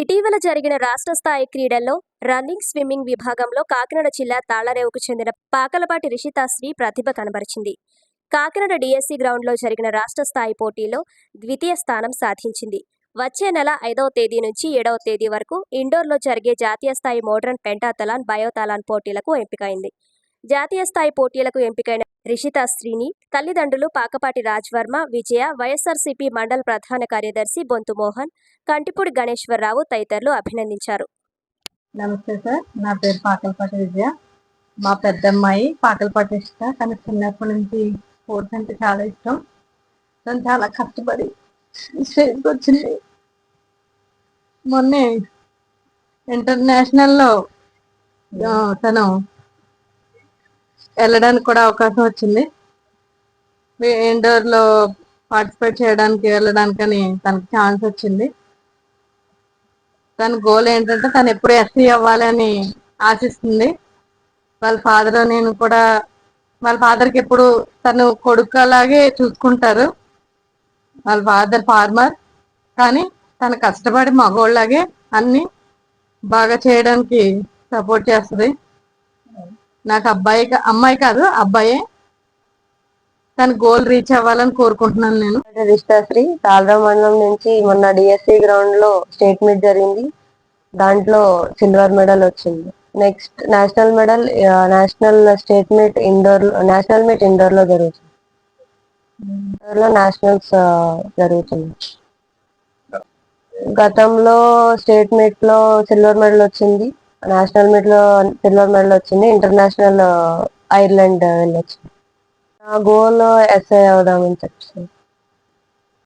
ఇటీవల జరిగిన రాష్ట్ర స్థాయి క్రీడల్లో రన్నింగ్ స్విమ్మింగ్ విభాగంలో కాకినాడ జిల్లా తాళ్ళరేవుకు చెందిన పాకలపాటి రిషితాశ్రీ ప్రతిభ కనబరిచింది. కాకినాడ డిఎస్సి గ్రౌండ్లో జరిగిన రాష్ట్ర స్థాయి పోటీలో ద్వితీయ స్థానం సాధించింది. వచ్చే నెల ఐదవ తేదీ నుంచి ఏడవ తేదీ వరకు ఇండోర్లో జరిగే జాతీయ స్థాయి మోడ్రన్ పెంటాతలాన్ బయోతాలాన్ పోటీలకు ఎంపికైంది. జాతీయ స్థాయి పోటీలకు ఎంపికైన రిషితాశ్రీని తల్లిదండ్రులు పాకపాటి రాజ్వర్మ విజయ వైఎస్ఆర్సీపీ మండల ప్రధాన కార్యదర్శి బొంతుమోహన్ కంటిపూడి గణేశ్వరరావు తదితరులు అభినందించారు. నమస్తే సార్ నా పేరు పాకలపాటి విజయ. మా పెద్దమ్మాయి పాకలపాటి ఇష్ట కానీ చిన్నప్పటి నుంచి స్పోర్ట్స్ అంటే చాలా ఇష్టం. తను చాలా కష్టపడి స్టేజ్కి వచ్చింది. మొన్నే ఇంటర్నేషనల్లో తను వెళ్ళడానికి కూడా అవకాశం వచ్చింది. ఇండోర్లో పార్టిసిపేట్ చేయడానికి వెళ్ళడానికని తనకి ఛాన్స్ వచ్చింది. తన గోల్ ఏంటంటే తను ఎప్పుడు ఎస్సీ అవ్వాలని ఆశిస్తుంది. వాళ్ళ ఫాదర్ నేను కూడా వాళ్ళ ఫాదర్కి ఎప్పుడు తను కొడుకు అలాగే చూసుకుంటారు. వాళ్ళ ఫాదర్ ఫార్మర్ కానీ తను కష్టపడి మగోళ్ళలాగే అన్ని బాగా చేయడానికి సపోర్ట్ చేస్తుంది. నాకు అబ్బాయి అమ్మాయి కాదు అబ్బాయే. తన గోల్ రీచ్ అవ్వాలని కోరుకుంటున్నాను నేను. రిష్టాశ్రీ తాళరావు మండలం నుంచి మొన్న డిఎస్సి గ్రౌండ్లో స్టేట్ మీట్ జరిగింది. దాంట్లో సిల్వర్ మెడల్ వచ్చింది. Next national medal national state meet Indore national meet ఇండోర్లో జరుగుతుంది. ఇండోర్లో నేషనల్స్ జరుగుతుంది. గతంలో స్టేట్ మీట్లో సిల్వర్ మెడల్ వచ్చింది. నేషనల్ మీట్లో సిల్వర్ మెడల్ వచ్చింది. ఇంటర్నేషనల్ ఐర్లాండ్ వెళ్ళొచ్చింది నా గోల్ ఎస్ఐ అవుదామని చెప్పి